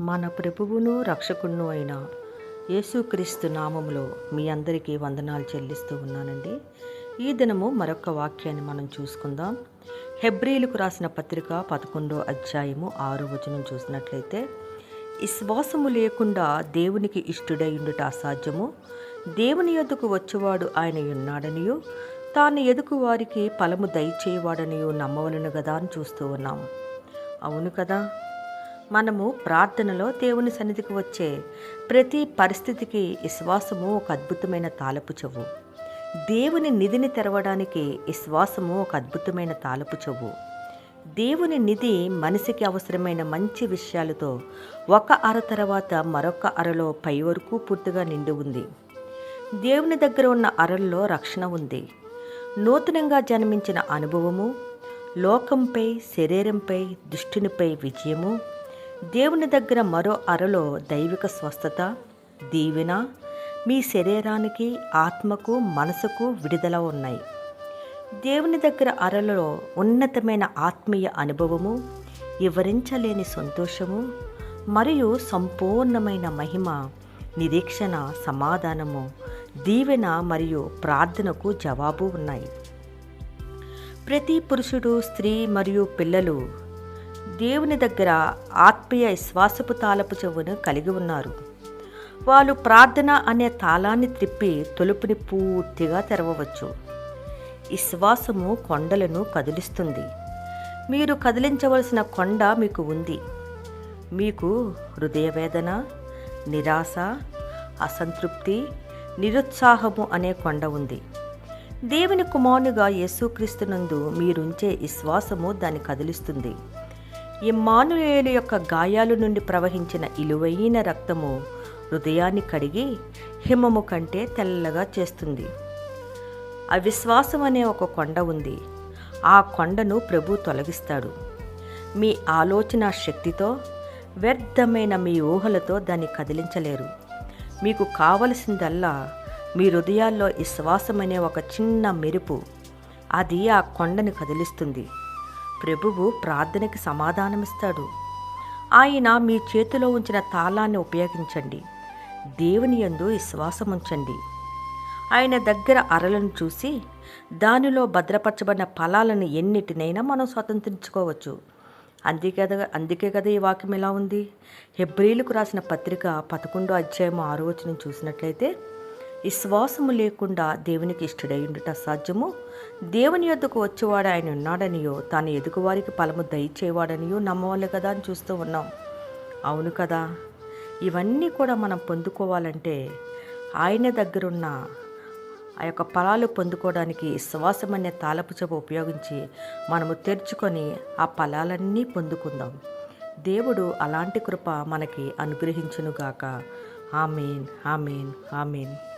మన ప్రభువును రక్షకును అయిన యేసుక్రీస్తు నామములో మీ అందరికీ వందనాలు చెల్లిస్తూ ఉన్నానండి. ఈ దినము మరొక వాక్యాన్ని మనం చూసుకుందాం. హెబ్రిలకు రాసిన పత్రిక పదకొండో అధ్యాయము ఆరో వచనం చూసినట్లయితే విశ్వాసము లేకుండా దేవునికి ఇష్టుడై ఉండుట అసాధ్యము. దేవుని ఎదుకు వచ్చేవాడు ఆయన ఉన్నాడనియు తాను ఎదుకు వారికి ఫలము దయచేయవాడనియు నమ్మవలను కదా అని చూస్తూ ఉన్నాం అవును కదా? మనము ప్రార్థనలో దేవుని సన్నిధికి వచ్చే ప్రతి పరిస్థితికి విశ్వాసము ఒక అద్భుతమైన తాలపు చెవు. దేవుని నిధిని తెరవడానికి విశ్వాసము ఒక అద్భుతమైన తాలపు చెవు. దేవుని నిధి మనిషికి అవసరమైన మంచి విషయాలతో ఒక అర తర్వాత మరొక అరలో పై వరకు పూర్తిగా నిండి ఉంది. దేవుని దగ్గర ఉన్న అరల్లో రక్షణ ఉంది. నూతనంగా జన్మించిన అనుభవము లోకంపై శరీరంపై దుష్టునిపై విజయము దేవుని దగ్గర మరో అరలో దైవిక స్వస్థత దీవెన మీ శరీరానికి ఆత్మకు మనసుకు విడుదల ఉన్నాయి. దేవుని దగ్గర అరలో ఉన్నతమైన ఆత్మీయ అనుభవము వివరించలేని సంతోషము మరియు సంపూర్ణమైన మహిమ నిరీక్షణ సమాధానము దీవెన మరియు ప్రార్థనకు జవాబు ఉన్నాయి. ప్రతి పురుషుడు స్త్రీ మరియు పిల్లలు దేవుని దగ్గర ఆత్మీయ విశ్వాసపు తాలపు చెవును కలిగి ఉన్నారు. వాళ్ళు ప్రార్థన అనే తాళాన్ని త్రిప్పి తలుపుని పూర్తిగా తెరవవచ్చు. విశ్వాసము కొండలను కదిలిస్తుంది. మీరు కదిలించవలసిన కొండ మీకు ఉంది. మీకు హృదయవేదన నిరాశ అసంతృప్తి నిరుత్సాహము అనే కొండ ఉంది. దేవుని కుమారునిగా యేసుక్రీస్తునందు మీరుంచే విశ్వాసము దాన్ని కదిలిస్తుంది. ఇమ్మానుయేలు యొక్క గాయాల నుండి ప్రవహించిన ఇలువైన రక్తము హృదయాన్ని కడిగి హిమము కంటే తెల్లగా చేస్తుంది. అవిశ్వాసం అనే ఒక కొండ ఉంది. ఆ కొండను ప్రభు తొలగిస్తాడు. మీ ఆలోచన శక్తితో వ్యర్థమైన మీ ఊహలతో దాన్ని కదిలించలేరు. మీకు కావలసిందల్లా మీ హృదయాల్లో విశ్వాసమనే ఒక చిన్న మెరుపు అది ఆ కొండను కదిలిస్తుంది. ప్రభువు ప్రార్థనకి సమాధానమిస్తాడు. ఆయన మీ చేతిలో ఉంచిన తాళాన్ని ఉపయోగించండి. దేవుని యందు విశ్వాసం ఉంచండి ఆయన దగ్గర అరలను చూసి దానిలో భద్రపరచబడిన ఫలాలను ఎన్నిటినైనా మనం స్వతంత్రించుకోవచ్చు. అందుకే కదా అందుకే కదా ఈ వాక్యం ఎలా ఉంది. హెబ్రిలకు రాసిన పత్రిక పదకొండో అధ్యాయం ఆరో వచ్చిన చూసినట్లయితే విశ్వాసము లేకుండా దేవునికి ఇష్టడై ఉండుట అసాధ్యము దేవుని యొద్దకు వచ్చేవాడు ఆయన ఉన్నాడనియో తాను ఎదుగువారికి ఫలము దయచేవాడనియో నమ్మవాలి కదా అని చూస్తూ ఉన్నాం. అవును కదా? ఇవన్నీ కూడా మనం పొందుకోవాలంటే ఆయన దగ్గరున్న ఆ యొక్క ఫలాలు పొందుకోవడానికి విశ్వాసం అనే తాలపు చెప ఉపయోగించి మనము తెరుచుకొని ఆ ఫలాలన్నీ పొందుకుందాం. దేవుడు అలాంటి కృప మనకి అనుగ్రహించునుగాక. Amen amen amen.